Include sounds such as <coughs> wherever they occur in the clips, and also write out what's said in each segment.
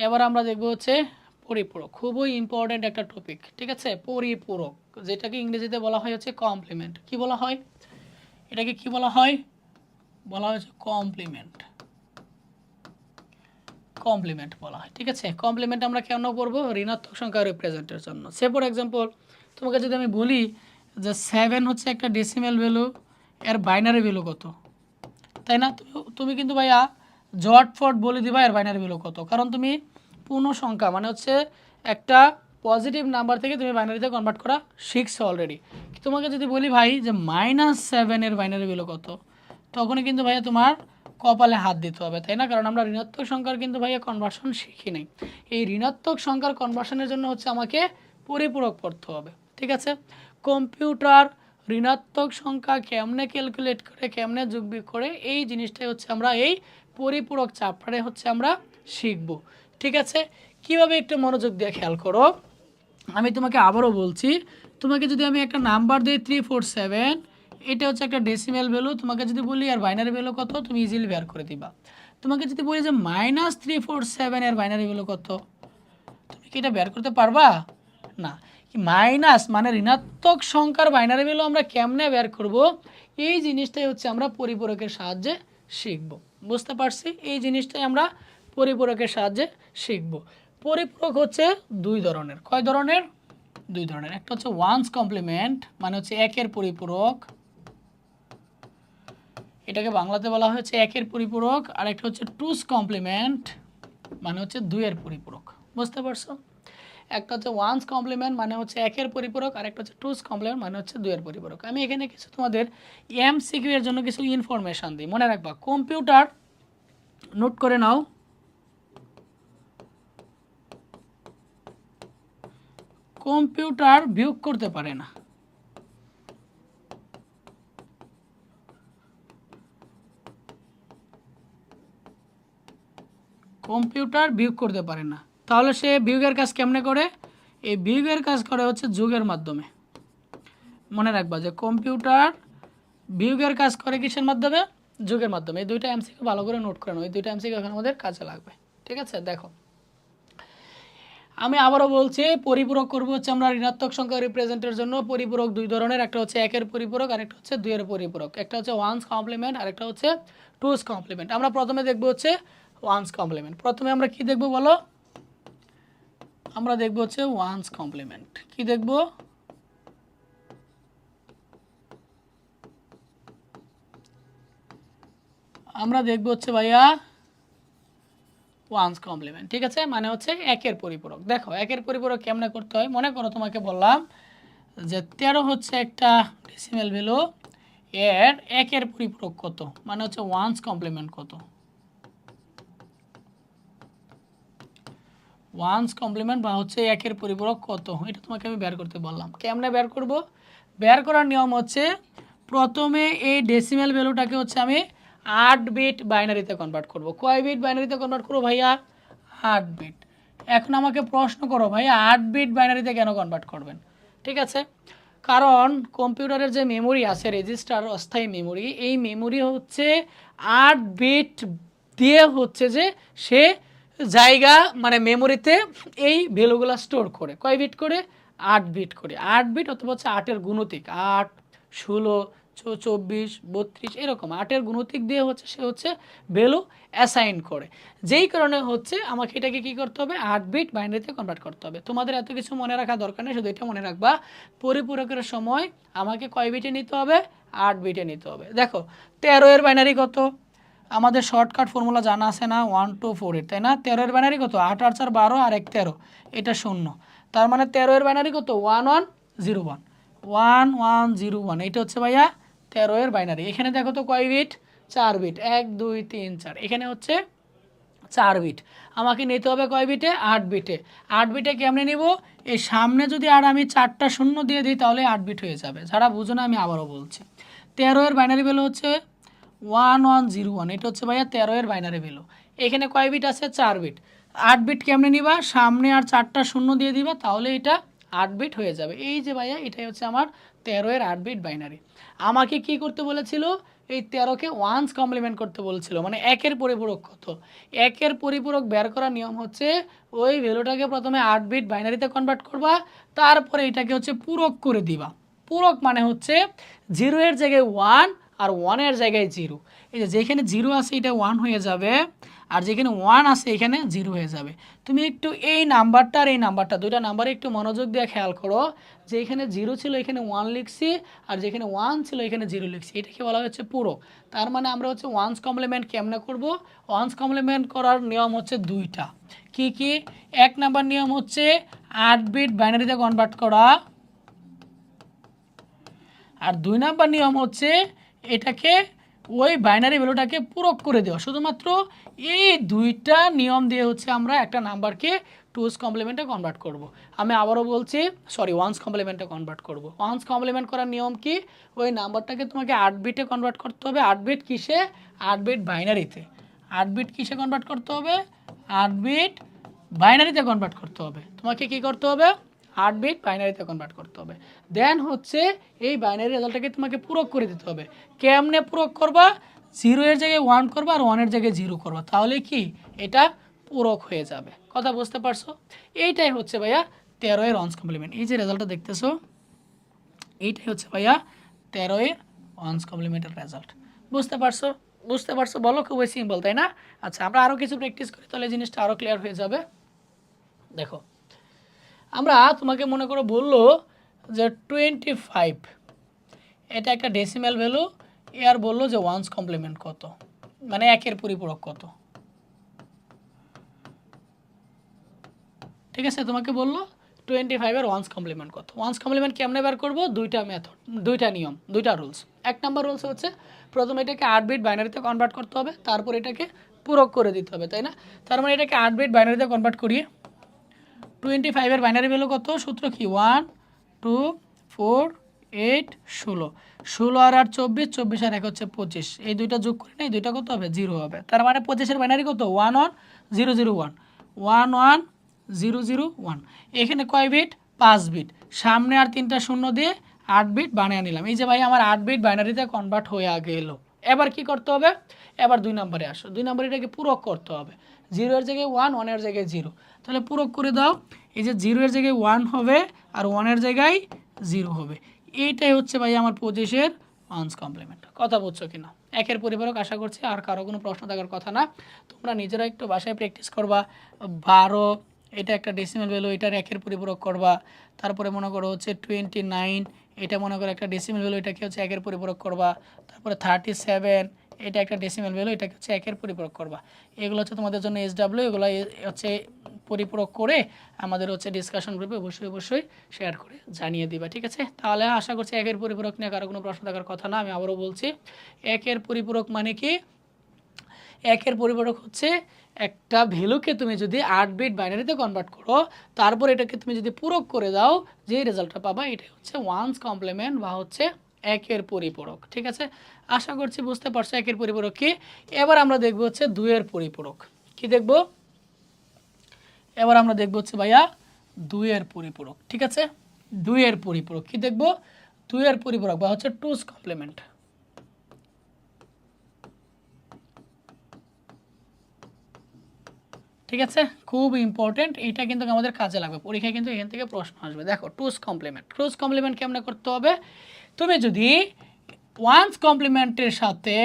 এবার আমরা দেখব হচ্ছে পরিপূরক। খুবই ইম্পর্ট্যান্ট একটা টপিক ঠিক আছে? পরিপূরক, যেটাকে ইংরেজিতে বলা হয় হচ্ছে কমপ্লিমেন্ট কি বলা হয়? এটাকে কি বলা হয়? বলা হচ্ছে কমপ্লিমেন্ট কমপ্লিমেন্ট বলা হয়, ঠিক আছে? কমপ্লিমেন্ট আমরা কেন করব ঋণাত্মক সংখ্যা রিপ্রেজেন্টের জন্য। সে ফর এক্সাম্পল তোমাকে যদি আমি বলি যে সেভেন হচ্ছে একটা ডেসিমেল ভ্যালু এর বাইনারি ভ্যালু কত? তাই না? তুমি- কিন্তু ভাইয়া জটফট বলে দিবা এর বাইনারি ভ্যালু কত? কারণ তুমি পূর্ণ সংখ্যা মানে হচ্ছে একটা পজিটিভ নাম্বার থেকে তুমি বাইনারিতে কনভার্ট করা শিখছো অলরেডি তোমাকে যদি বলি ভাই যে মাইনাস সেভেনের বাইনারি ভ্যালু কত, তখনই কিন্তু ভাইয়া তোমার কপালে হাত দিতে হবে, তাই না? কারণ আমরা ঋণাত্মক সংখ্যার কিন্তু ভাইয়া কনভার্সন শিখি নাই। এই ঋণাত্মক সংখ্যার কনভার্সনের জন্য হচ্ছে আমাকে পরিপূরক পড়তে হবে, ঠিক আছে? কম্পিউটার ঋণাত্মক সংখ্যা কেমনে ক্যালকুলেট করে, কেমনে যোগ করে, এই জিনিসটাই হচ্ছে আমরা, এই পরিপূরক চ্যাপ্টারে হচ্ছে আমরা শিখব। ঠিক আছে? কীভাবে একটু মনোযোগ দিয়ে খেয়াল করো? আমি তোমাকে আবারও বলছি, তোমাকে যদি আমি একটা নাম্বার দিই থ্রি ফোর সেভেন এটা হচ্ছে একটা ডেসিমেল ভ্যালু তোমাকে যদি বলি আর বাইনারি ভ্যালু কত, তুমি ইজিলি বের করে দিবা। তোমাকে যদি বলি যে মাইনাস থ্রি ফোর সেভেন এর বাইনারি ভ্যালু কত, তুমি কি এটা বের করতে পারবা? না। মাইনাস মানে ঋণাত্মক সংখ্যার বাইনারি ভ্যালু আমরা কেমনে বের করব? এই জিনিসটাই হচ্ছে আমরা পরিপূরকের সাহায্যে শিখব। বুঝতে পারছি? এই জিনিসটাই আমরা পরিপূরকের সাহায্যে শিখব। পরিপূরক হচ্ছে দুই ধরনের। কয় ধরনের? দুই ধরনের। একটা হচ্ছে ওয়ান্স কমপ্লিমেন্ট মানে হচ্ছে একের পরিপূরক। এটাকে বাংলাতে বলা হয়েছে একের পরিপূরক। আর একটা হচ্ছে টুস কমপ্লিমেন্ট মানে হচ্ছে দুইয়ের পরিপূরক। বুঝতে পারছ? একটা হচ্ছে ওয়ান্স কমপ্লিমেন্ট মানে হচ্ছে একের পরিপূরক। আর একটা হচ্ছে টুস কমপ্লিমেন্ট মানে হচ্ছে দুইয়ের পরিপূরক। আমি এখানে কিছু তোমাদের এম সিকিউ এর জন্য কিছু ইনফরমেশান দিই। মনে রাখবা কম্পিউটার নোট করে নাও। কম্পিউটার বিয়োগ করতে পারে না। কম্পিউটার বিয়োগ করতে পারে না। তাহলে সে বিয়োগের কাজ কেমনে করে? এই বিয়োগের কাজ করে হচ্ছে যুগের মাধ্যমে। মনে রাখবা যে কম্পিউটার বিয়োগের কাজ করে কিসের মাধ্যমে? যুগের মাধ্যমে। এই দুইটা এমসিকে ভালো করে নোট করে নাও। এই দুইটা এমসিকে এখন আমাদের কাজে লাগবে। ঠিক আছে? দেখো। আমি আবারও বলছি, পরিপূরক করব হচ্ছে আমরা ঋণাত্মক সংখ্যা রিপ্রেজেন্টের জন্য। পরিপূরক দুই ধরনের, একটা হচ্ছে একের পরিপূরক আর একটা হচ্ছে দুইয়ের পরিপূরক। একটা হচ্ছে ওয়ান্স কমপ্লিমেন্ট আর একটা হচ্ছে টুস কমপ্লিমেন্ট আমরা প্রথমে দেখব হচ্ছে ওয়ান্স কমপ্লিমেন্ট প্রথমে আমরা কি দেখব বলো? আমরা দেখব হচ্ছে ওয়ান্স কমপ্লিমেন্ট কি দেখব? আমরা দেখব হচ্ছে ভাইয়া ওয়ান্স কমপ্লিমেন্ট ঠিক আছে? মানে হচ্ছে একের পরিপূরক। দেখো, একের পরিপূরক কেমনে করতে হয়? মনে করো তোমাকে বললাম যে তেরো হচ্ছে একটা ডেসিমেল ভ্যালু এর একের পরিপূরক কত? মানে হচ্ছে ওয়ান্স কমপ্লিমেন্ট কত? ওয়ান্স কমপ্লিমেন্ট বা হচ্ছে একের পরিপূরক কত? এটা তোমাকে আমি বের করতে বললাম। কেমনে বের করব? বের করার নিয়ম হচ্ছে প্রথমে এই ডেসিমেল ভ্যালুটাকে হচ্ছে আমি আট বিট বাইনারিতে কনভার্ট করব। কয় বিট বাইনারিতে কনভার্ট করব ভাইয়া? আট বিট এখন আমাকে প্রশ্ন করো ভাইয়া আট বিট বাইনারিতে কেন কনভার্ট করবেন? ঠিক আছে? কারণ কম্পিউটারের যে মেমোরি আছে রেজিস্টার অস্থায়ী মেমোরি এই মেমোরি হচ্ছে আট বিট দিয়ে হচ্ছে যে সে জায়গা মানে মেমোরিতে এই ভ্যালুগুলো স্টোর করে। কয় বিট করে? আট বিট করে। আট বিট অথবা হচ্ছে আটের গুণতিক। আট, ষোলো চব্বিশ, বত্রিশ, এরকম। আটের গুণতিক দিয়ে হচ্ছে সে হচ্ছে ভ্যালু অ্যাসাইন করে। যেই কারণে হচ্ছে আমাকে এটাকে কি করতে হবে? আট বিট বাইনারিতে কনভার্ট করতে হবে। তোমাদের এত কিছু মনে রাখা দরকার নেই, শুধু এটা মনে রাখবা। পরিপূরকের সময় আমাকে কয় বিটে নিতে হবে? আট বিটে নিতে হবে। দেখো, তেরো এর বাইনারি কত? আমাদের শর্টকাট ফর্মুলা জানা আছে না? ওয়ান টু ফোর এইট তাই না? তেরো এর ব্যানারি কত? আট আট, চার, বারো আর এক, তেরো। এটা শূন্য। তার মানে তেরো এর ব্যানারি কত? One one zero one one one zero one এটা হচ্ছে ভাইয়া তেরো এর বাইনারি এখানে দেখো তো কয় বিট চার বিট এক, দুই, তিন, চার। এখানে হচ্ছে চার বিট আমাকে নিতে হবে কয় বিটে আট বিটে আট বিটে কেমনে নিব? এই সামনে যদি আর আমি চারটা শূন্য দিয়ে দিই, তাহলে আট বিট হয়ে যাবে। যারা বুঝো না, আমি আবারও বলছি। তেরো এর বাইনারি ভ্যালু হচ্ছে ওয়ান ওয়ান জিরো ওয়ান এটা হচ্ছে ভাইয়া তেরো এর বাইনারি ভ্যালু এখানে কয় বিট আছে? চার বিট আট বিট কেমনে নিবা? সামনে আর চারটা শূন্য দিয়ে দিবা, তাহলে এটা আট বিট হয়ে যাবে। এই যে ভাইয়া, এটাই হচ্ছে আমার তেরো এর আট বিট বাইনারি আমাকে কি করতে বলেছিল? এই তেরোকে ওয়ান্স কমপ্লিমেন্ট করতে বলেছিল মানে একের পরিপূরক কত? একের পরিপূরক বের করার নিয়ম হচ্ছে ওই ভ্যালুটাকে প্রথমে আট বিট বাইনারিতে কনভার্ট করবা, তারপরে এটাকে হচ্ছে পূরক করে দিবা। পূরক মানে হচ্ছে জিরো এর জায়গায় ওয়ান আর ওয়ানের জায়গায় জিরো এই যেখানে জিরো আছে, এটা ওয়ান হয়ে যাবে আর যেখানে ওয়ান আছে, এখানে জিরো হয়ে যাবে। তুমি একটু এই নাম্বারটা আর এই নাম্বারটা দুইটা নাম্বারে একটু মনোযোগ দিয়ে খেয়াল করো। যে এখানে জিরো ছিল, এখানে ওয়ান লিখছি, আর যেখানে ওয়ান ছিল, এখানে জিরো লিখছি। এটাকে বলা হচ্ছে পুরো। তার মানে আমরা হচ্ছে ওয়ান্স কমপ্লিমেন্ট কেমনে করব? ওয়ান্স কমপ্লিমেন্ট করার নিয়ম হচ্ছে দুইটা। কি কি? এক নাম্বার নিয়ম হচ্ছে আট বিট বাইনারিতে কনভার্ট করা। আর দুই নাম্বার নিয়ম হচ্ছে এটাকে ওই বাইনারি ভ্যালুটাকে পূরক করে দেওয়া। শুধুমাত্র এই দুইটা নিয়ম দিয়ে হচ্ছে আমরা একটা নাম্বারকে টুস কমপ্লিমেন্টে কনভার্ট করব। আমি আবারও বলছি সরি ওয়ান্স কমপ্লিমেন্টে কনভার্ট করব। ওয়ান্স কমপ্লিমেন্ট করার নিয়ম কি? ওই নাম্বারটাকে তোমাকে আট বিটে কনভার্ট করতে হবে। আট বিট কিসে? আট বিট বাইনারিতে আট বিট কিসে কনভার্ট করতে হবে? আট বিট বাইনারিতে কনভার্ট করতে হবে। তোমাকে কি করতে হবে? আট বিট বাইনারিতে কনভার্ট করতে হবে। দেন হচ্ছে এই বাইনারি রেজাল্টটাকে তোমাকে পূরক করে দিতে হবে। কেমনে পূরক করবা? জিরো এর জায়গায় ওয়ান করবা আর ওয়ানের জায়গায় জিরো করবা। তাহলে কি? এটা পূরক হয়ে যাবে। কথা বুঝতে পারছ? এইটাই হচ্ছে ভাইয়া তেরো এর ওয়ান্স কমপ্লিমেন্ট এই যে রেজাল্টটা দেখতেছো, এইটাই হচ্ছে ভাইয়া তেরো এর ওয়ান্স কমপ্লিমেন্টের রেজাল্ট বুঝতে পারছ? বুঝতে পারছ? বলো, খুবই সিম্পল তাই না? আচ্ছা আমরা আরও কিছু প্র্যাকটিস করি, তাহলে জিনিসটা আরও ক্লিয়ার হয়ে যাবে। দেখো আমরা তোমাকে মনে করো বলল যে টোয়েন্টি ফাইভ এটা একটা ডেসিমেল ভ্যালু এ আর বলল যে ওয়ান্স কমপ্লিমেন্ট কত? মানে একের পরিপূরক কত? ঠিক আছে, তোমাকে বলল টোয়েন্টি ফাইভের ওয়ান্স কমপ্লিমেন্ট কত? ওয়ান্স কমপ্লিমেন্ট কেমনে বার করব? দুইটা মেথড দুইটা নিয়ম, দুইটা রুলস এক নাম্বার রুলস হচ্ছে, প্রথমে এটাকে আট বিট বাইনারিতে কনভার্ট করতে হবে, তারপর এটাকে পূরক করে দিতে হবে, তাই না? তার মানে এটাকে আট বিট বাইনারিতে কনভার্ট করিয়ে টোয়েন্টি ফাইভের বাইনারি ভ্যালু কত? সূত্র কি? ওয়ান টু ফোর এইট ষোলো। ষোলো আর আট চব্বিশ চব্বিশ আর এক হচ্ছে পঁচিশ। এই দুইটা যোগ করে না এই দুইটা কত হবে? জিরো হবে। তার মানে পঁচিশের বাইনারি কত? One one zero zero one one one zero zero one এখানে কয় বিট পাঁচ বিট সামনে আর তিনটা শূন্য দিয়ে আট বিট বানিয়ে নিলাম। এই যে ভাই, আমার আট বিট বাইনারিতে কনভার্ট হয়ে আগে এলো এবার কি করতে হবে? এবার দুই নম্বরে আসো। দুই নম্বরে এটাকে পূরক করতে হবে। জিরোর জায়গায় ওয়ান ওয়ানের জায়গায় জিরো তাহলে পূরক করে দাও, এই যে জিরোর জায়গায় ওয়ান হবে আর ওয়ানের জায়গায় জিরো হবে। এইটাই হচ্ছে ভাই আমার পঁচিশের ওয়ান্স কমপ্লিমেন্ট কথা বলছো কিনা? একের পরিবারক আশা করছি আর কারও কোনো প্রশ্ন থাকার কথা না। তোমরা নিজেরা একটু বাসায় প্র্যাকটিস করবা। বারো, এটা একটা ডেসিমেল ভ্যালু এটার একের পরিপূরক করবা। তারপরে মনে করো হচ্ছে টোয়েন্টি নাইন এটা মনে করো একটা ডেসিমেল ভ্যালু এটাকে হচ্ছে একের পরিপূরক করবা। তারপরে থার্টি সেভেন এটা একটা ডেসিমেল ভ্যালু এটাকে হচ্ছে একের পরিপূরক করবা। এগুলো হচ্ছে তোমাদের জন্য এস ডাব্লিউ এগুলো হচ্ছে পরিপূরক করে আমাদের হচ্ছে ডিসকাশন গ্রুপে অবশ্যই অবশ্যই শেয়ার করে জানিয়ে দিবা, ঠিক আছে? তাহলে আশা করছি একের পরিপূরক নিয়ে কারও কোনো প্রশ্ন থাকার কথা না, আমি আবারও বলছি, একের পরিপূরক মানে কি? একের পরিপূরক হচ্ছে একটা ভ্যালুকে তুমি যদি আট বিট বাইনারিতে কনভার্ট করো, তারপর এটাকে তুমি যদি পূরক করে দাও যে রেজাল্টটা পাবা, এটাই হচ্ছে ওয়ান্স কমপ্লিমেন্ট বা হচ্ছে একের পরিপূরক, ঠিক আছে? আশা করছি বুঝতে পারছ একের পরিপূরক কি? এবার আমরা দেখব হচ্ছে দুইয়ের পরিপূরক। কি দেখব? এবার আমরা দেখব হচ্ছে ভাইয়া দুইয়ের পরিপূরক, ঠিক আছে? দুইয়ের পরিপূরক, কি দেখব? দুইয়ের পরিপূরক বা হচ্ছে টুস কমপ্লিমেন্ট ঠিক আছে? খুব ইম্পর্টেন্ট এটা কিন্তু আমাদের কাজে লাগবে। পরীক্ষায় কিন্তু এখান থেকে প্রশ্ন আসবে। দেখো টুস কমপ্লিমেন্ট টুস কমপ্লিমেন্ট কেমনে করতে হবে? তুমি যদি ওয়ান্স কমপ্লিমেন্টের সাথে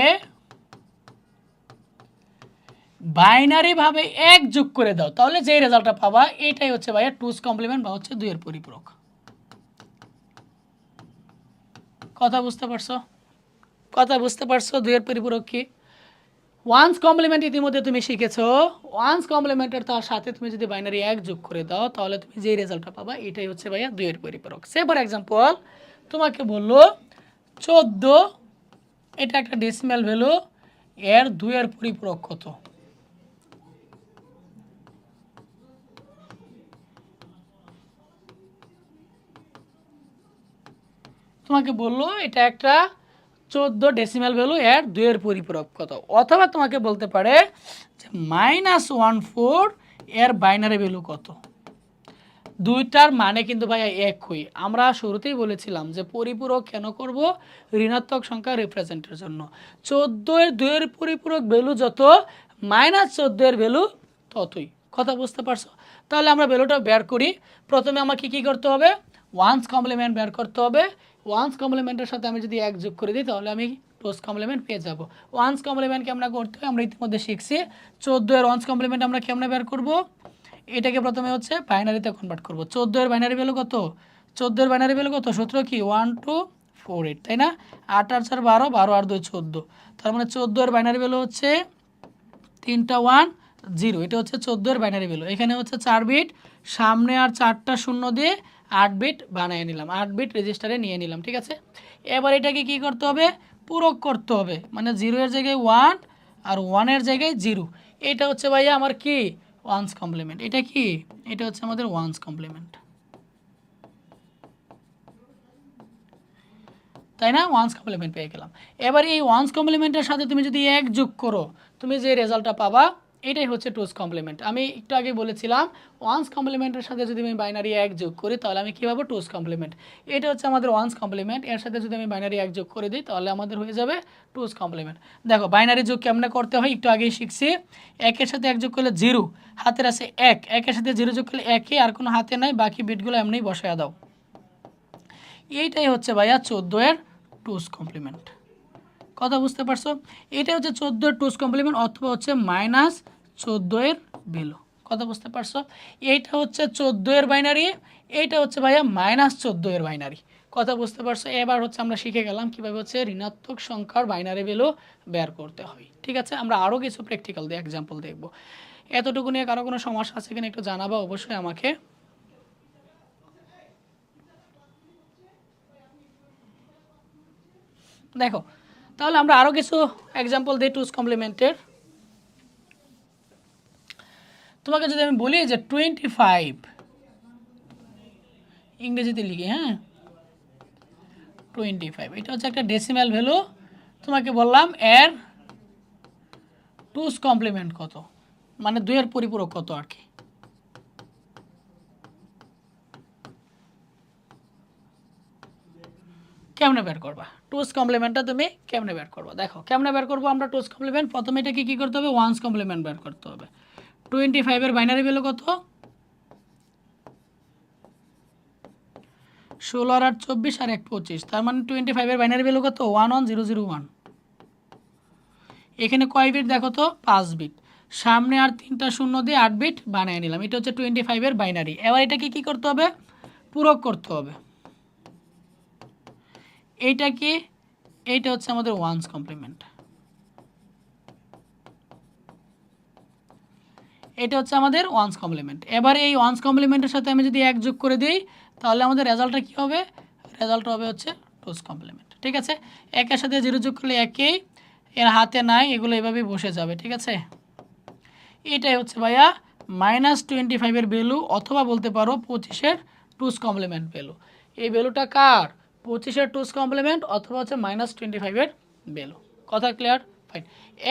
বাইনারি ভাবে এক যোগ করে দাও, তাহলে যে রেজাল্টটা পাবা, এটাই হচ্ছে ভাইয়া টুস কমপ্লিমেন্ট বা হচ্ছে দুইয়ের পরিপূরক। কথা বুঝতে পারছ? কথা বুঝতে পারছ দুইয়ের পরিপূরক কি? ওয়ান্স কমপ্লিমেন্ট ইতিমধ্যে তুমি শিখেছো ওয়ান্স কমপ্লিমেন্টের তার সাথে তুমি যদি বাইনারি এক যোগ করে দাও, তাহলে তুমি যেই রেজাল্টটা পাবা, এটাই হচ্ছে ভাইয়া দুইয়ের পরিপূরক। সে ফর এক্সাম্পল তোমাকে বলল, চোদ্দ, এটা একটা ডেসিমেল ভ্যালু এর দুইয়ের পরিপূরক কত? তোমাকে বলল, এটা একটা চোদ্দ ডেসিমেল ভ্যালু এর দুইয়ের পরিপূরক কত? অথবা তোমাকে বলতে পারে যে, মাইনাস ওয়ান ফোর, এর বাইনারি ভ্যালু কত? দুইটার মানে কিন্তু ভাই একই। আমরা শুরুতেই বলেছিলাম যে পরিপূরক কেন করব? ঋণাত্মক সংখ্যা রিপ্রেজেন্টের জন্য। চোদ্দোয়ের দুইয়ের পরিপূরক ভ্যালু যত মাইনাস চোদ্দোয়ের ভ্যালু ততই। কথা বুঝতে পারছ? তাহলে আমরা ভ্যালুটা বের করি। প্রথমে আমাকে কী করতে হবে? ওয়ান্স কমপ্লিমেন্ট বের করতে হবে। ওয়ান্স কমপ্লিমেন্টের সাথে আমি যদি এক যোগ করে দিই, তাহলে আমি টোস কমপ্লিমেন্ট পেয়ে যাব। ওয়ান্স কমপ্লিমেন্ট কেমন করতে হবে আমরা ইতিমধ্যে শিখছি। চোদ্দ এর ওয়ান্স কমপ্লিমেন্ট আমরা কেমনে বের করব? এটাকে প্রথমে হচ্ছে বাইনারিতে কনভার্ট করব। এর বাইনারি ভ্যালু কত? এর বাইনারি ভ্যালু কত? সূত্র কি? ওয়ান টু ফোর এইট তাই না? আট আর চার, বারো বারো আর দুই, চোদ্দ। তার মানে এর বাইনারি ভ্যালু হচ্ছে তিনটা ওয়ান জিরো এটা হচ্ছে এর বাইনারি ভ্যালু এখানে হচ্ছে চার বিট সামনে আর চারটা শূন্য দিয়ে আট বিট বানিয়ে নিলাম। আট বিট রেজিস্টারে নিয়ে নিলাম, ঠিক আছে? এবার এটাকে কি করতে হবে? পূরক করতে হবে। মানে জিরো এর জায়গায় ওয়ান আর ওয়ানের জায়গায় জিরো এটা হচ্ছে ভাইয়া আমার কি? ওয়ান্স কমপ্লিমেন্ট এটা কি? এটা হচ্ছে আমাদের ওয়ান্স কমপ্লিমেন্ট তাই না? ওয়ান্স কমপ্লিমেন্ট পেয়ে গেলাম। এবার এই ওয়ান্স কমপ্লিমেন্টের সাথে তুমি যদি এক যোগ করো, তুমি যে রেজাল্টটা পাবা এটাই হচ্ছে টুস কমপ্লিমেন্ট আমি একটু আগে বলেছিলাম ওয়ান্স কমপ্লিমেন্টের সাথে যদি আমি বাইনারি এক যোগ করি, তাহলে আমি কী পাবো? টুস কমপ্লিমেন্ট এটা হচ্ছে আমাদের ওয়ান্স কমপ্লিমেন্ট এর সাথে যদি আমি বাইনারি এক যোগ করে দিই, তাহলে আমাদের হয়ে যাবে টুস কমপ্লিমেন্ট দেখো বাইনারি যোগ কেমনে করতে হয়? একটু আগেই শিখছি। একের সাথে এক যোগ করলে জিরো হাতের আছে এক। একের সাথে জিরো যোগ করলে একে, আর কোনো হাতে নাই, বাকি বিটগুলো এমনিই বসায় দাও। এইটাই হচ্ছে ভাইয়া চোদ্দ এর টুস কমপ্লিমেন্ট কথা বুঝতে পারছ? এটা হচ্ছে চোদ্দ এর টুস কমপ্লিমেন্ট অথবা হচ্ছে মাইনাস চোদ্দ এর ভ্যালু। কথা বুঝতে পারছ? এইটা হচ্ছে চোদ্দ এর বাইনারি, এইটা হচ্ছে ভাইয়া মাইনাস চোদ্দ এর বাইনারি। কথা বুঝতে পারছ? এবার হচ্ছে আমরা শিখে গেলাম কীভাবে হচ্ছে ঋণাত্মক সংখ্যার বাইনারি ভ্যালু বের করতে হয়। ঠিক আছে? আমরা আরও কিছু প্র্যাকটিক্যাল দিয়ে এক্সাম্পল দেখব। এতটুকু নিয়ে কারও কোনো সমস্যা আছে কিনা একটু জানাবা অবশ্যই আমাকে। দেখো তাহলে আমরা আরও কিছু এক্সাম্পল দিই টুস কমপ্লিমেন্টের তোমাকে যদি আমি বলি যে টোয়েন্টি ফাইভ ইংরেজিতে লিখি হ্যাঁ? টোয়েন্টি ফাইভ এটা হচ্ছে একটা ডেসিম্যাল ভ্যালু তোমাকে বললাম এর টুস কমপ্লিমেন্ট কত? মানে দুইয়ের পরিপূরক কত আর কি? কেমনে বের করবা? টুস কমপ্লিমেন্টটা তুমি কেমনে বের করবা? দেখো, কেমনে বের করব আমরা টুস কমপ্লিমেন্ট প্রথমে এটাকে কী করতে হবে? ওয়ান্স কমপ্লিমেন্ট বের করতে হবে। টোয়েন্টি ফাইভের বাইনারি ভ্যালু কত? ষোলো আর আট, চব্বিশ আর এক, পঁচিশ। তার মানে টোয়েন্টি ফাইভের বাইনারি ভ্যালু কত? One one zero zero one এখানে কয় বিট দেখো তো? পাঁচ বিট সামনে আর তিনটা শূন্য দিয়ে আট বিট বানিয়ে নিলাম। এটা হচ্ছে টোয়েন্টি ফাইভের বাইনারি এবার এটাকে কী করতে হবে? পূরক করতে হবে। এইটা কি এইটা হচ্ছে আমাদের ওয়ান্স কমপ্লিমেন্ট এটা হচ্ছে আমাদের ওয়ান্স কমপ্লিমেন্ট এবার এই ওয়ান্স কমপ্লিমেন্টের সাথে আমি যদি এক যোগ করে দিই, তাহলে আমাদের রেজাল্টটা কী হবে? রেজাল্ট হবে হচ্ছে টুস কমপ্লিমেন্ট ঠিক আছে? একের সাথে জিরো যোগ করলে একেই এর হাতে নাই, এগুলো এভাবেই বসে যাবে, ঠিক আছে? এটাই হচ্ছে ভাইয়া মাইনাস টোয়েন্টি ফাইভের ভ্যালু অথবা বলতে পারো পঁচিশের টুস কমপ্লিমেন্ট ভ্যালু এই ভ্যালুটা কার? পঁচিশের টুস কমপ্লিমেন্ট অথবা হচ্ছে মাইনাস টোয়েন্টি ফাইভের ভ্যালু কথা ক্লিয়ার ফাইন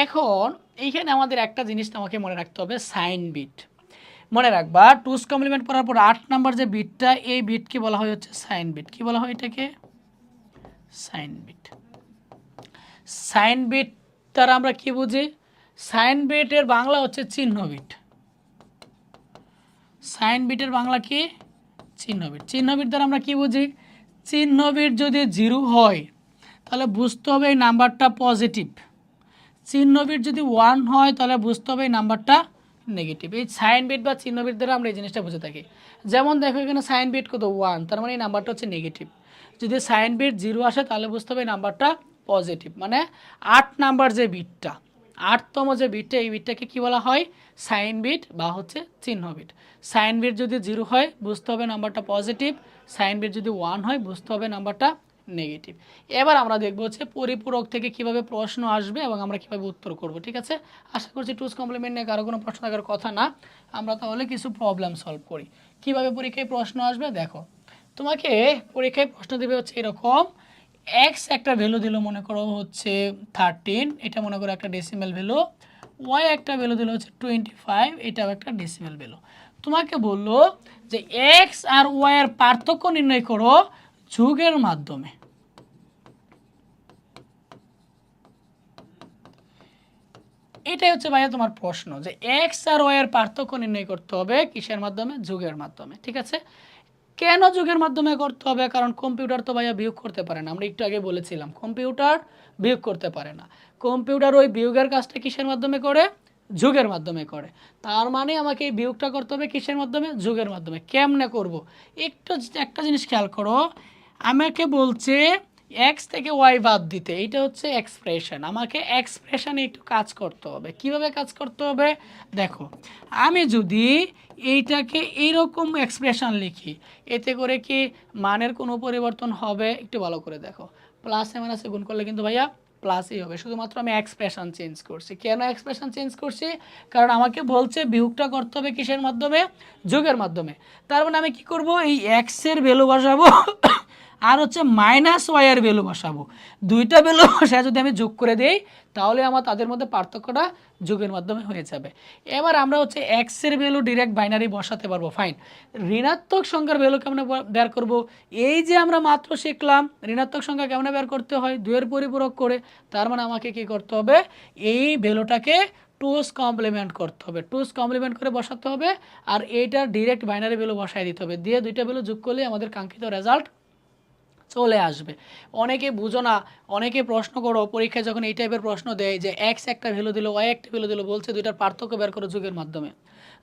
এখন এইখানে আমাদের একটা জিনিস আমাকে মনে রাখতে হবে, সাইন বিট। মনে রাখবা, টুস কমপ্লিমেন্ট করার পর আট নাম্বার যে বিটটা, এই বিটকে বলা হয় হচ্ছে সাইন বিট। কি বলা হয় এটাকে? Sign bit. সাইন বিট দ্বারা আমরা কি বুঝি? সাইন বিটের বাংলা হচ্ছে চিহ্ন বিট। সাইন বিটের বাংলা কি? চিহ্ন বিট। চিহ্ন বিট দ্বারা আমরা কি বুঝি? চিহ্ন বিট যদি জিরো হয়, তাহলে বুঝতে হবে এই নাম্বারটা পজিটিভ চিহ্ন বিট যদি ওয়ান হয়, তাহলে বুঝতে হবে এই নাম্বারটা নেগেটিভ এই সাইন বিট বা চিহ্ন বিট দ্বারা আমরা এই জিনিসটা বুঝে থাকি। যেমন দেখো এখানে সাইন বিট কত? ওয়ান তার মানে এই নাম্বারটা হচ্ছে নেগেটিভ যদি সাইন বিট জিরো আসে, তাহলে বুঝতে হবে এই নাম্বারটা পজিটিভ মানে আট নাম্বার যে বিটটা আটতম যে বিটটা, এই বিটটাকে কী বলা হয়? সাইন বিট বা হচ্ছে চিহ্ন বিট। সাইন বিট যদি জিরো হয়, বুঝতে হবে নাম্বারটা পজিটিভ। সাইন বিট যদি ওয়ান হয়, বুঝতে হবে নাম্বারটা নেগেটিভ। এবার আমরা দেখব হচ্ছে পরিপূরক থেকে কীভাবে প্রশ্ন আসবে এবং আমরা কীভাবে উত্তর করব, ঠিক আছে? আশা করছি টুস কমপ্লিমেন্ট নিয়ে কারও কোনো প্রশ্ন থাকার কথা না। আমরা তাহলে কিছু প্রবলেম সলভ করি। কীভাবে পরীক্ষায় প্রশ্ন আসবে, দেখো। তোমাকে পরীক্ষায় প্রশ্ন দেবে হচ্ছে এরকম এক্স একটা ভ্যালু দিল মনে করো হচ্ছে থার্টিন এটা মনে করো একটা ডেসিমেল ভ্যালু ওয়াই একটা ভ্যালু দিল হচ্ছে টোয়েন্টি ফাইভ এটাও একটা ডেসিমেল ভ্যালু তোমাকে বলল যে এক্স আর ওয়াই এর পার্থক্য নির্ণয় করো যুগের মাধ্যমে। এটাই হচ্ছে ভাইয়া তোমার প্রশ্ন যে এক্স আর ওয়াই এর পার্থক্য নির্ণয় করতে হবে কিসের মাধ্যমে? যুগের মাধ্যমে, ঠিক আছে? কেন যুগের মাধ্যমে করতে হবে? কারণ কম্পিউটার তো ভাইয়া বিয়োগ করতে পারে না। আমরা একটু আগে বলেছিলাম, কম্পিউটার বিয়োগ করতে পারে না। কম্পিউটার ওই বিয়োগের কাজটা কিসের মাধ্যমে করে? যুগের মাধ্যমে করে। তার মানে আমাকে এই বিয়োগটা করতে হবে কিসের মাধ্যমে? যুগের মাধ্যমে। কেমনে করব? একটু একটা জিনিস খেয়াল করো। আমাকে বলছে এক্স থেকে ওয়াই বাদ দিতে, এইটা হচ্ছে এক্সপ্রেশন আমাকে এক্সপ্রেশনে একটু কাজ করতে হবে। কীভাবে কাজ করতে হবে? দেখো, আমি যদি এইটাকে এইরকম এক্সপ্রেশন লিখি, এতে করে কি মানের কোনো পরিবর্তন হবে? একটু ভালো করে দেখো। প্লাস প্লাসে মাইনাসে গুণ করলে কিন্তু ভাইয়া প্লাসই হবে। শুধুমাত্র আমি এক্সপ্রেশন চেঞ্জ করছি। কেন এক্সপ্রেশন চেঞ্জ করছি? কারণ আমাকে বলছে বিয়োগটা করতে হবে কিসের মাধ্যমে? যোগের মাধ্যমে। তার মানে আমি কি করব? এই এক্সের ভ্যালু বসাবো। আর হচ্ছে মাইনাস ওয়াইয়ের ভ্যালু বসাবো। দুইটা ভ্যালু বসায় যদি আমি যোগ করে দেই, তাহলে আমার তাদের মধ্যে পার্থক্যটা যোগের মাধ্যমে হয়ে যাবে। এবার আমরা হচ্ছে এক্সের ভ্যালু ডিরেক্ট বাইনারি বসাতে পারব ফাইন ঋণাত্মক সংখ্যার ভ্যালু কেমন বের করব? এই যে আমরা মাত্র শিখলাম, ঋণাত্মক সংখ্যা কেমন বের করতে হয়? দুয়ের পরিপূরক করে, তার মানে আমাকে কি করতে হবে? এই ভ্যালুটাকে টুস কমপ্লিমেন্ট করতে হবে। টুস কমপ্লিমেন্ট করে বসাতে হবে, আর এইটার ডিরেক্ট বাইনারি ভ্যালু বসাই দিতে হবে। দিয়ে দুইটা ভ্যালু যোগ করলে আমাদের কাঙ্ক্ষিত রেজাল্ট চলে আসবে। অনেকে বুঝো না, অনেকে প্রশ্ন করো, পরীক্ষায় যখন এই টাইপের প্রশ্ন দেয় যে এক্স একটা ভ্যালু দিল ওয়াই একটা ভ্যালু দিল, বলছে দুইটার পার্থক্য বের করো যুগের মাধ্যমে।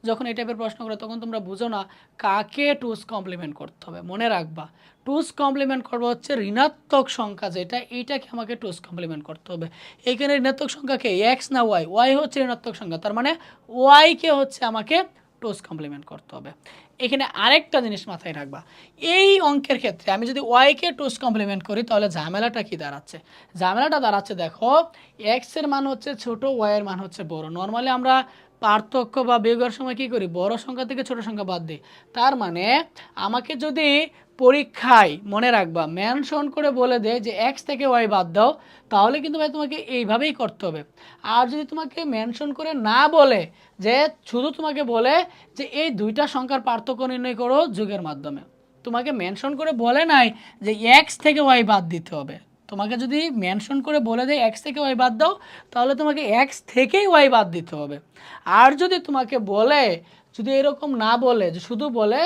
যখন এই টাইপের প্রশ্ন করো, তখন তোমরা বুঝো না কাকে টুস কমপ্লিমেন্ট করতে হবে। মনে রাখবা টুস কমপ্লিমেন্ট করব হচ্ছে ঋণাত্মক সংখ্যা যেটা, এইটাকে আমাকে টুস কমপ্লিমেন্ট করতে হবে। এইখানে ঋণাত্মক সংখ্যাকে এক্স না ওয়াই ওয়াই হচ্ছে ঋণাত্মক সংখ্যা, তার মানে ওয়াইকে হচ্ছে আমাকে টোস কমপ্লিমেন্ট করতে হবে। এখানে আরেকটা জিনিস মাথায় রাখবা। এই অঙ্কের ক্ষেত্রে আমি যদি ওয়াইকে টুস কমপ্লিমেন্ট করি, তাহলে ঝামেলাটা কি দাঁড়াচ্ছে? ঝামেলাটা দাঁড়াচ্ছে, দেখো এক্সের মান হচ্ছে ছোট ওয়াইয়ের মান হচ্ছে বড়। নর্মালি আমরা পার্থক্য বা বিয়োগের সময় কী করি? বড় সংখ্যা থেকে ছোট সংখ্যা বাদ দিই। তার মানে আমাকে যদি পরীক্ষায় মনে রাখবা মেনশন করে বলে দেয় যে এক্স থেকে ওয়াই বাদ দাও, তাহলে কিন্তু ভাই তোমাকে এইভাবেই করতে হবে। আর যদি তোমাকে মেনশন করে না বলে যে, শুধু তোমাকে বলে যে এই দুইটা সংখ্যার পার্থক্য নির্ণয় করো যুগের মাধ্যমে। তোমাকে মেনশন করে বলে নাই যে এক্স থেকে ওয়াই বাদ দিতে হবে। তোমাকে যদি মেনশন করে বলে দেয় এক্স থেকে ওয়াই বাদ দাও, তাহলে তোমাকে এক্স থেকেই ওয়াই বাদ দিতে হবে। আর যদি তোমাকে বলে যদি এরকম না বলে, যে শুধু বলে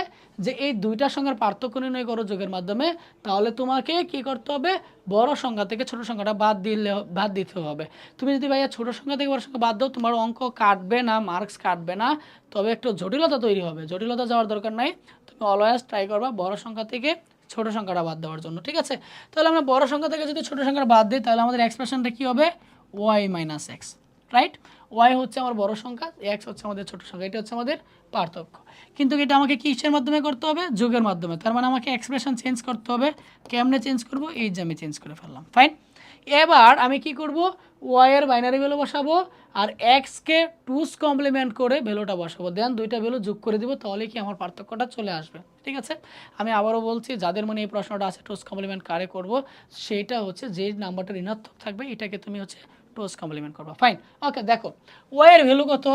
যে এই দুইটা সংখ্যার পার্থক্য নির্ণয় করো যোগের মাধ্যমে, তাহলে তোমাকে কি করতে হবে? বড় সংখ্যা থেকে ছোট সংখ্যাটা বাদ দিলে, বাদ দিতে হবে। তুমি যদি ভাইয়া ছোট সংখ্যা থেকে বড় সংখ্যা বাদ দাও, তোমার অঙ্ক কাটবে না মার্কস কাটবে না, তবে একটু জটিলতা তৈরি হবে। জটিলতা যাওয়ার দরকার নাই। তুমি অলওয়েজ ট্রাই করবা বড় সংখ্যা থেকে ছোট সংখ্যাটা বাদ দেওয়ার জন্য, ঠিক আছে? তাহলে আমরা বড় সংখ্যা থেকে যদি ছোট সংখ্যাটা বাদ দিই, তাহলে আমাদের এক্সপ্রেশনটা কী হবে? Y minus X right Y হচ্ছে আমার বড় সংখ্যা এক্স হচ্ছে আমাদের ছোট সংখ্যা, এটা হচ্ছে আমাদের পার্থক্য। কিন্তু এটা আমাকে কিসের মাধ্যমে করতে হবে? যুগের মাধ্যমে। তার মানে আমাকে এক্সপ্রেশন চেঞ্জ করতে হবে। কেমনে চেঞ্জ করব? এই যে আমি চেঞ্জ করে ফেললাম। ফাইন এবার আমি কি করব? ওয়াইয়ের বাইনারি ভ্যালু বসাবো আর এক্সকে টুস কমপ্লিমেন্ট করে ভ্যালুটা বসাবো। দেন দুইটা ভ্যালু যোগ করে দিব, তাহলে কি আমার পার্থক্যটা চলে আসবে। ঠিক আছে? আমি আবারও বলছি, যাদের মনে এই প্রশ্নটা আছে টুস কমপ্লিমেন্ট কারে করব? সেটা হচ্ছে যে নাম্বারটা ঋণাত্মক থাকবে, এটাকে তুমি হচ্ছে টুস কমপ্লিমেন্ট করবা ফাইন ওকে দেখো ওয়াইয়ের ভ্যালু কত?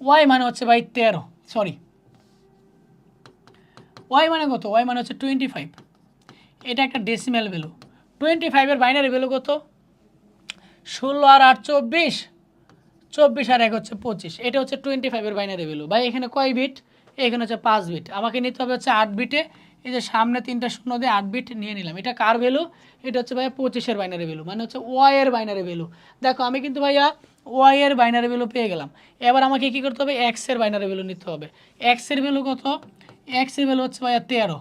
ওয়াই মানে হচ্ছে ভাই তেরো সরি ওয়াই মানে কত? ওয়াই মানে হচ্ছে টোয়েন্টি ফাইভ এটা একটা ডেসিমেল ভ্যালু টোয়েন্টি ফাইভের বাইনারি ভ্যালু কত? ষোলো আর আট, চব্বিশ। চব্বিশ আর এক হচ্ছে পঁচিশ। এটা হচ্ছে টোয়েন্টি ফাইভের বাইনারি ভ্যালু ভাই, এখানে কয় বিট এখানে হচ্ছে পাঁচ বিট আমাকে নিতে হবে হচ্ছে আট বিটে এই যে সামনে তিনটা শূন্য দিয়ে আট বিট নিয়ে নিলাম। এটা কার ভ্যালু এটা হচ্ছে ভাইয়া পঁচিশের বাইনারি ভ্যালু মানে হচ্ছে ওয়াই এর বাইনারি ভ্যালু দেখো, আমি কিন্তু ভাইয়া ওয়াই এর বাইনারি ভ্যালু পেয়ে গেলাম। এবার আমাকে কী করতে হবে? এক্সের বাইনারি ভ্যালু নিতে হবে। এক্সের ভ্যালু কত? এক্সের ভ্যালু হচ্ছে ভাইয়া তেরো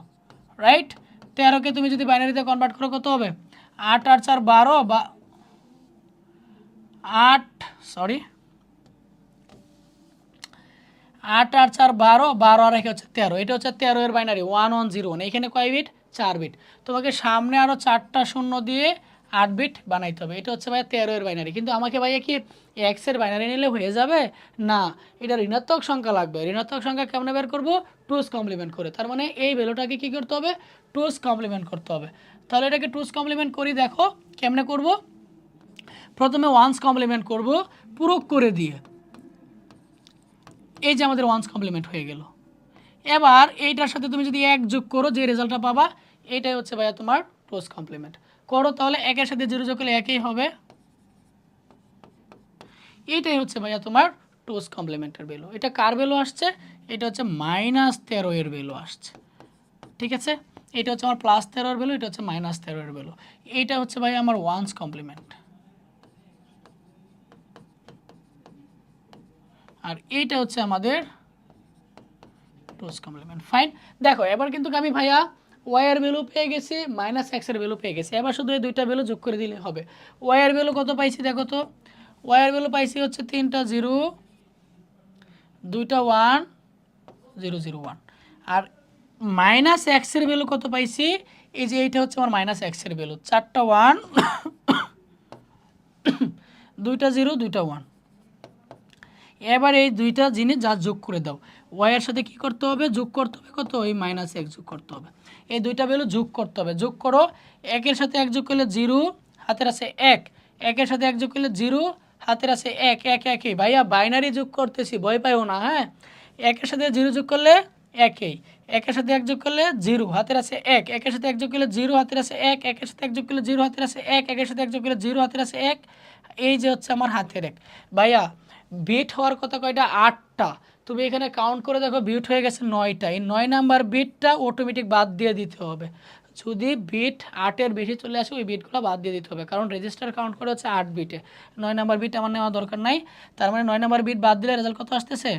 রাইট তেরোকে তুমি যদি বাইনারিতে কনভার্ট করো, কত হবে? আট আট চার বারো বা আট সরি আট আট চার বারো বারো আর এক হচ্ছে তেরো। এটা হচ্ছে তেরো এর binary one one zero one এখানে কয় বিট চার বিট তোমাকে সামনে আরও চারটা শূন্য দিয়ে আট বিট বানাইতে হবে। এটা হচ্ছে ভাই তেরো এর বাইনারি কিন্তু আমাকে ভাইয়া কি এক্সের বাইনারি নিলে হয়ে যাবে? না। এটা ঋণাত্মক সংখ্যা লাগবে। ঋণাত্মক সংখ্যা কেমন বের করব? টুস কমপ্লিমেন্ট করে। তার মানে এই ভ্যালুটাকে কী করতে হবে? টুস কমপ্লিমেন্ট করতে হবে। তাহলে এটাকে টুস কমপ্লিমেন্ট করি, দেখো, কেমনে করব? প্রথমে ওয়ান্স কমপ্লিমেন্ট করব পূরক করে দিয়ে। এই যে আমাদের ওয়ান্স কমপ্লিমেন্ট হয়ে গেল। এবার এইটার সাথে তুমি যদি এক যোগ করো, যে রেজাল্টটা পাবা এটাই হচ্ছে ভাইয়া তোমার ক্লোজ কমপ্লিমেন্ট করো তাহলে একের সাথে জিরো যোগ করলে একই হবে। এইটাই হচ্ছে ভাইয়া তোমার টোস কমপ্লিমেন্টের ভ্যালু এটা কার ভ্যালু আসছে? এটা হচ্ছে মাইনাস তেরো এর ভ্যালু আসছে। ঠিক আছে? এটা হচ্ছে আমার প্লাস তেরোর ভ্যালু এটা হচ্ছে মাইনাস তেরোর ভ্যালু এইটা হচ্ছে ভাই আমার ওয়ান্স কমপ্লিমেন্ট আর এইটা হচ্ছে আমাদের টোস কমপ্লিমেন্ট ফাইন দেখো, এবার কিন্তু আমি ভাইয়া ওয়াইয়ের ভ্যালু পেয়ে গেছি মাইনাস এক্সের ভ্যালু পেয়ে গেছি। এবার শুধু এই দুইটা ভ্যালু যোগ করে দিলে হবে। ওয়াইয়ের ভ্যালু কত পাইছি দেখো তো? ওয়াইয়ের ভ্যালু পাইছি হচ্ছে তিনটা জিরো দুইটা ওয়ান জিরো জিরো ওয়ান আর মাইনাস এক্সের ভ্যালু কত পাইছি? এই যে এইটা হচ্ছে আমার মাইনাস এক্সের ভ্যালু চারটা ওয়ান <coughs> দুইটা জিরো দুইটা ওয়ান এবার এই দুইটা জিনিস যা যোগ করে দাও। ওয়াইয়ের সাথে কি করতে হবে? যোগ করতে হবে কত? এই মাইনাস এক যোগ করতে হবে। এই দুইটা ভ্যালু যোগ করতে হবে। যোগ করো, একের সাথে এক যোগ করলে জিরো হাতের আছে এক। একের সাথে এক যোগ করলে জিরো হাতের আছে এক। এক একই ভাইয়া বাইনারি যোগ করতেছি, ভয় পাইও না হ্যাঁ? একের সাথে জিরো যোগ করলে একই একের সাথে এক যোগ করলে জিরো হাতের আছে এক। একের সাথে এক যোগ করলে জিরো হাতের আছে এক। একের সাথে এক যোগ করলে জিরো হাতের আছে এক। একের সাথে এক যোগ করলে জিরো হাতের আছে এক। এই যে হচ্ছে আমার হাতের এক। ভাইয়া বিট হওয়ার কথা কয়টা আটটা। তুমি এখানে কাউন্ট করে দেখো বিট হয়ে গেছে নয়টা। এই নয় নাম্বার বিটটা অটোমেটিক বাদ দিয়ে দিতে হবে। যদি বিট আটের বেশি চলে আসে, ওই বিটগুলো বাদ দিয়ে দিতে হবে। কারণ রেজিস্টার কাউন্ট করে হচ্ছে আট বিটে নয় নাম্বার বিট আমার নেওয়া দরকার নাই। তার মানে নয় নাম্বার বিট বাদ দিলে রেজাল্ট কত আসতেছে?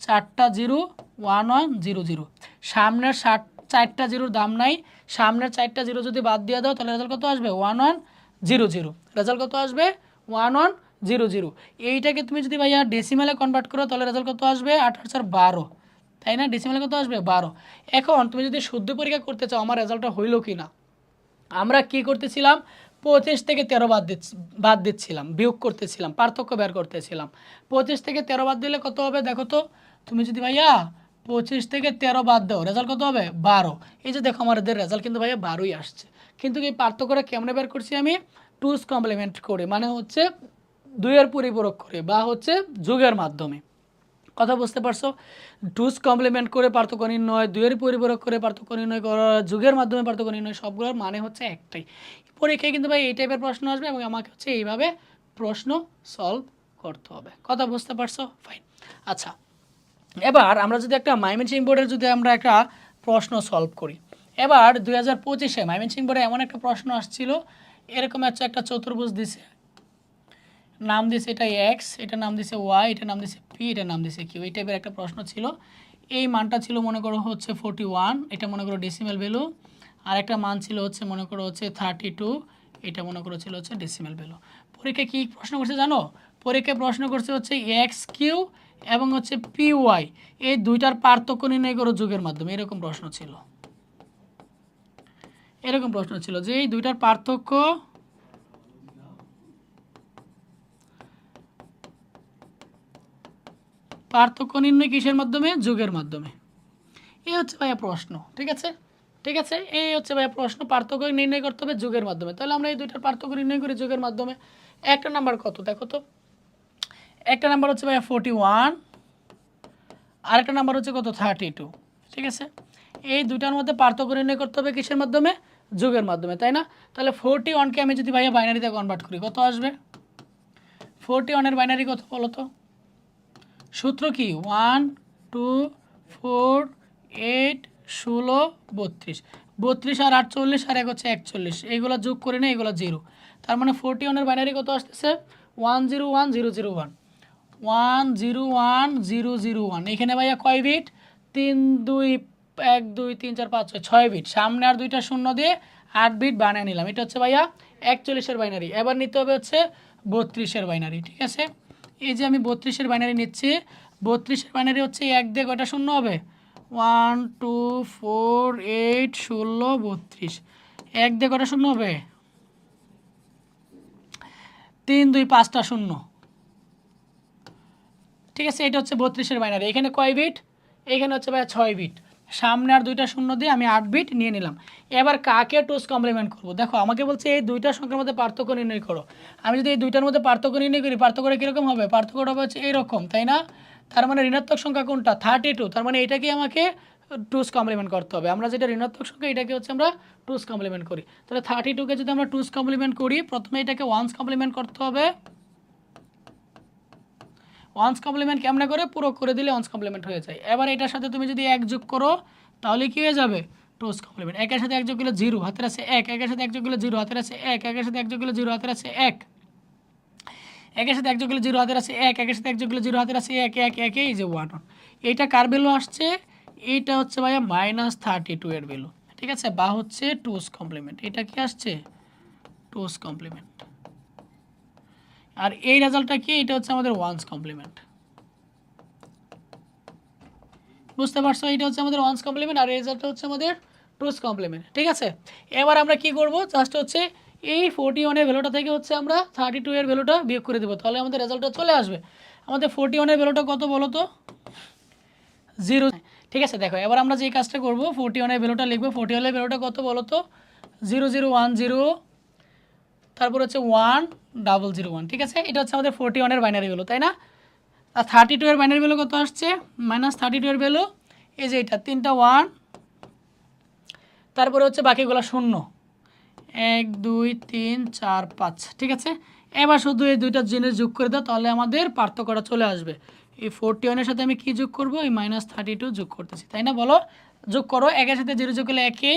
চারটা zero one one zero zero সামনের ষাট চারটা জিরোর দাম নাই। সামনের চারটা জিরো যদি বাদ দিয়ে দাও, তাহলে রেজাল্ট কত আসবে? One one zero zero result কত আসবে? One one zero zero. এইটাকে তুমি যদি ভাইয়া ডেসিমেলে কনভার্ট করো, তাহলে রেজাল্ট কত আসবে? আঠারো বারো। তাই না? ডেসিমেলে কত আসবে? বারো। এখন তুমি যদি শুদ্ধ পরীক্ষা করতে চাও, আমার রেজাল্টটা হইল কি না আমরা কি করতেছিলাম? পঁচিশ থেকে তেরো বাদ দিচ্ছি, বাদ দিচ্ছিলাম, বিয়োগ করতেছিলাম, পার্থক্য বের করতেছিলাম। পঁচিশ থেকে তেরো বাদ দিলে কত হবে? দেখো তো, তুমি যদি ভাইয়া পঁচিশ থেকে তেরো বাদ দাও রেজাল্ট কত হবে? বারো। এই যে দেখো আমাদের রেজাল্ট কিন্তু ভাইয়া বারোই আসছে। কিন্তু এই পার্থক্যটা কেমনে বের করছি আমি? টুস কমপ্লিমেন্ট করে। মানে হচ্ছে দুইয়ের পরিপূরক করে বা হচ্ছে যুগের মাধ্যমে। কথা বুঝতে পারছ? টুস কমপ্লিমেন্ট করে পার্থক্য নির্ণয়, দুইয়ের পরিপূরক করে পার্থক্য নির্ণয় করা, যুগের মাধ্যমে পার্থক্য নির্ণয়, সবগুলোর মানে হচ্ছে একটাই। পরীক্ষায় কিন্তু ভাই এই টাইপের প্রশ্ন আসবে এবং আমাকে হচ্ছে এইভাবে প্রশ্ন সলভ করতে হবে। কথা বুঝতে পারছ? ফাইন আচ্ছা এবার আমরা যদি একটা মাইমেনসিং বোর্ডের যদি আমরা একটা প্রশ্ন সলভ করি। এবার দুই হাজার পঁচিশে মাইমেনসিং বোর্ডে এমন একটা প্রশ্ন আসছিল, এরকম হচ্ছে একটা চতুর্ভুজ দিছে। নাম দিছে এটা এক্স এটা নাম দিছে ওয়াই এটা নাম দিছে পি এটা নাম দিছে কিউ এই টাইপের একটা প্রশ্ন ছিল। এই মানটা ছিল মনে করো হচ্ছে ফোর্টি এটা মনে করো ডেসিমেল ভ্যালু আর একটা মান ছিল হচ্ছে মনে করো হচ্ছে থার্টি এটা মনে করো ছিল হচ্ছে ডেসিমেল ভ্যালু পরীক্ষায় কী প্রশ্ন করছে জানো? পরীক্ষায় প্রশ্ন করছে হচ্ছে এক্স কিউ এবং হচ্ছে পি ওয়াই এই দুইটার পার্থক্য নির্ণয় করো যুগের মাধ্যমে। এরকম প্রশ্ন ছিল। এরকম প্রশ্ন ছিল যে এই দুইটার পার্থক্য পার্থক্য নির্ণয় কিসের মাধ্যমে? যুগের মাধ্যমে। এই হচ্ছে ভাইয়া প্রশ্ন, ঠিক আছে? ঠিক আছে? এই হচ্ছে ভাইয়া প্রশ্ন, পার্থক্য নির্ণয় করতে হবে যুগের মাধ্যমে। তাহলে আমরা এই দুইটার পার্থক্য নির্ণয় করি যুগের মাধ্যমে। একটা নাম্বার কত, দেখো তো? একটা নাম্বার হচ্ছে ভাইয়া ফোর্টি ওয়ান আরেকটা নাম্বার হচ্ছে কত? থার্টি টু ঠিক আছে? এই দুইটার মধ্যে পার্থক্য নির্ণয় করতে হবে কিসের মাধ্যমে? যুগের মাধ্যমে, তাই না? তাহলে ফোরটি ওয়ানকে আমি যদি ভাইয়া বাইনারিতে কনভার্ট করি, কত আসবে? ফোরটি ওয়ানের বাইনারি কত বলো তো? সূত্র কি? ওয়ান, টু, ফোর, এইট, ষোলো, বত্রিশ। বত্রিশ আর আটচল্লিশ আর এক হচ্ছে একচল্লিশ। এইগুলো যোগ করে নেই এগুলো জিরো তার মানে ফোরটি ওয়ানের বাইনারি কত আসতেছে? One zero one zero zero one one zero one zero zero one এখানে ভাইয়া কয় বিট তিন, দুই, এক, দুই, তিন, চার, পাঁচ, ছয়। ছয় বিট সামনে আর দুইটা শূন্য দিয়ে আট বিট বানিয়ে নিলাম। এটা হচ্ছে ভাইয়া একচল্লিশের বাইনারি এবার নিতে হবে হচ্ছে বত্রিশের বাইনারি ঠিক আছে? এই যে আমি বত্রিশের বাইনারি নিচ্ছি, বত্রিশের বাইনারি হচ্ছে এক দিয়ে কয়টা শূন্য হবে? ওয়ান, টু, ফোর, এইট, ষোলো, বত্রিশ। এক দিয়ে কয়টা শূন্য হবে? তিন, দুই, পাঁচটা শূন্য। ঠিক আছে, এটা হচ্ছে বত্রিশের বাইনারি। এখানে কয় বিট? এখানে হচ্ছে ভাইয়া ছয় বিট। সামনে আর দুইটা শূন্য দিয়ে আমি আট বিট নিয়ে নিলাম। এবার কাকে টুস কমপ্লিমেন্ট করব? দেখো, আমাকে বলছে এই দুইটা সংখ্যার মধ্যে পার্থক্য নির্ণয় করো। আমি যদি এই দুইটার মধ্যে পার্থক্য নির্ণয় করি, পার্থক্যটা কীরকম হবে? পার্থক্যটা হবে হচ্ছে এইরকম, তাই না? তার মানে ঋণাত্মক সংখ্যা কোনটা? থার্টি টু তার মানে এটাকে আমাকে টুস কমপ্লিমেন্ট করতে হবে। আমরা যেটা ঋণাত্মক সংখ্যা, এটাকে হচ্ছে আমরা টুস কমপ্লিমেন্ট করি। তাহলে থার্টি টুকে যদি আমরা টুস কমপ্লিমেন্ট করি, প্রথমে এটাকে ওয়ান্স কমপ্লিমেন্ট করতে হবে। ওয়ান্স কমপ্লিমেন্ট কেমনে করে? পুরো করে দিলে ওয়ান্স কমপ্লিমেন্ট হয়ে যায়। এবার এটার সাথে তুমি যদি এক যোগ করো, তাহলে কি হয়ে যাবে? টোস কমপ্লিমেন্ট একের সাথে এক যোগ করলে জিরো হাতের আছে এক। একের সাথে এক যোগ করলে জিরো হাতের আছে এক। একের সাথে এক যোগ করলে জিরো হাতের আছে এক। একের সাথে এক যোগ করলে জিরো হাতের আছে এক। একের সাথে এক যোগ করলে জিরো হাতের আছে এক। এক এক এই যে ওয়ান ওয়ান এইটা কার ভ্যালু আসছে? এইটা হচ্ছে ভাইয়া মাইনাস থার্টি টু এর ভ্যালু ঠিক আছে? বা হচ্ছে টুস কমপ্লিমেন্ট এটা কি আসছে? টুস কমপ্লিমেন্ট আর এই রেজাল্টটা কি? এটা হচ্ছে আমাদের ওয়ান্স কমপ্লিমেন্ট। বুঝতে পারছ? এটা হচ্ছে আমাদের ওয়ান্স কমপ্লিমেন্ট আর রেজাল্টটা হচ্ছে আমাদের টুস কমপ্লিমেন্ট। ঠিক আছে? এবার আমরা কি করব? জাস্ট হচ্ছে এই ফোর্টি ওয়ানের ভ্যালুটা থেকে হচ্ছে আমরা থার্টি টু এর ভ্যালুটা বিয়োগ করে দেবো। তাহলে আমাদের রেজাল্টটা চলে আসবে। আমাদের ফোর্টি ওয়ানের ভ্যালুটা কত বলো তো? জিরো। ঠিক আছে, দেখো, এবার আমরা যে কাজটা করব, ফোর্টি ওয়ানের ভ্যালুটা লিখব। ফোর্টি ওয়ানের ভ্যালুটা কত বলো তো? জিরো জিরো ওয়ান জিরো তারপর হচ্ছে ওয়ান ডাবল জিরো ওয়ান ঠিক আছে? এটা হচ্ছে আমাদের ফোর্টি ওয়ানের বাইনারি ভ্যালু তাই না? আর থার্টি টু এর বাইনারি ভ্যালু কত আসছে? মাইনাস থার্টি টু এর ভ্যালু এই যে এটা, তিনটা ওয়ান তারপরে হচ্ছে বাকিগুলো শূন্য। এক, দুই, তিন, চার, পাঁচ, ঠিক আছে? এবার শুধু এই দুইটা জিনিস যোগ করে দাও, তাহলে আমাদের পার্থক্যটা চলে আসবে। এই ফোরটি ওয়ানের সাথে আমি কি যোগ করব? এই মাইনাস থার্টি টু যোগ করতেছি, তাই না বলো? যোগ করো, একের সাথে জিরো যোগ করলে একে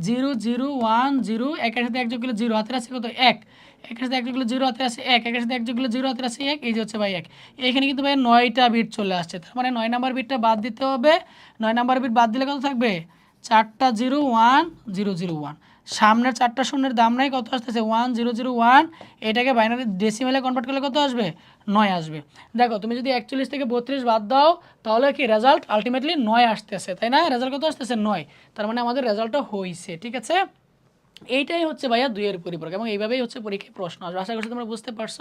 জিরো জিরো ওয়ান জিরো একের সাথে এক যোগ করলে জিরো, হাতের আছে কত? এক। একের সাথে এক যোগ করলে জিরো, হাতের আছে এক। একের সাথে এক যোগ করলে জিরো, হাতের আছে এক। এই যে হচ্ছে ভাই এক। এখানে কিন্তু ভাই নয়টা বিট চলে আসছে। তার মানে নয় নাম্বার বিটটা বাদ দিতে হবে। নয় নাম্বার বিট বাদ দিলে কত থাকবে? চারটা zero, one, zero zero, one. সামনের চারটা শূন্যের দাম নাই, কত আসতেছে? ওয়ান জিরো জিরো ওয়ান এটাকে বাইনারি ডেসিমেলে কনভার্ট করলে কত আসবে? নয় আসবে। দেখো, তুমি যদি একচল্লিশ থেকে বত্রিশ বাদ দাও, তাহলে কি রেজাল্ট আলটিমেটলি নয় আসতেছে, তাই না? রেজাল্ট কত আসতেছে? নয়। তার মানে আমাদের রেজাল্টটা হয়েছে ঠিক আছে? এইটাই হচ্ছে ভাইয়া দুইয়ের পরিপূরক, এবং এইভাবেই হচ্ছে পরীক্ষায় প্রশ্ন আসবে। আশা করছি তোমরা বুঝতে পারছ।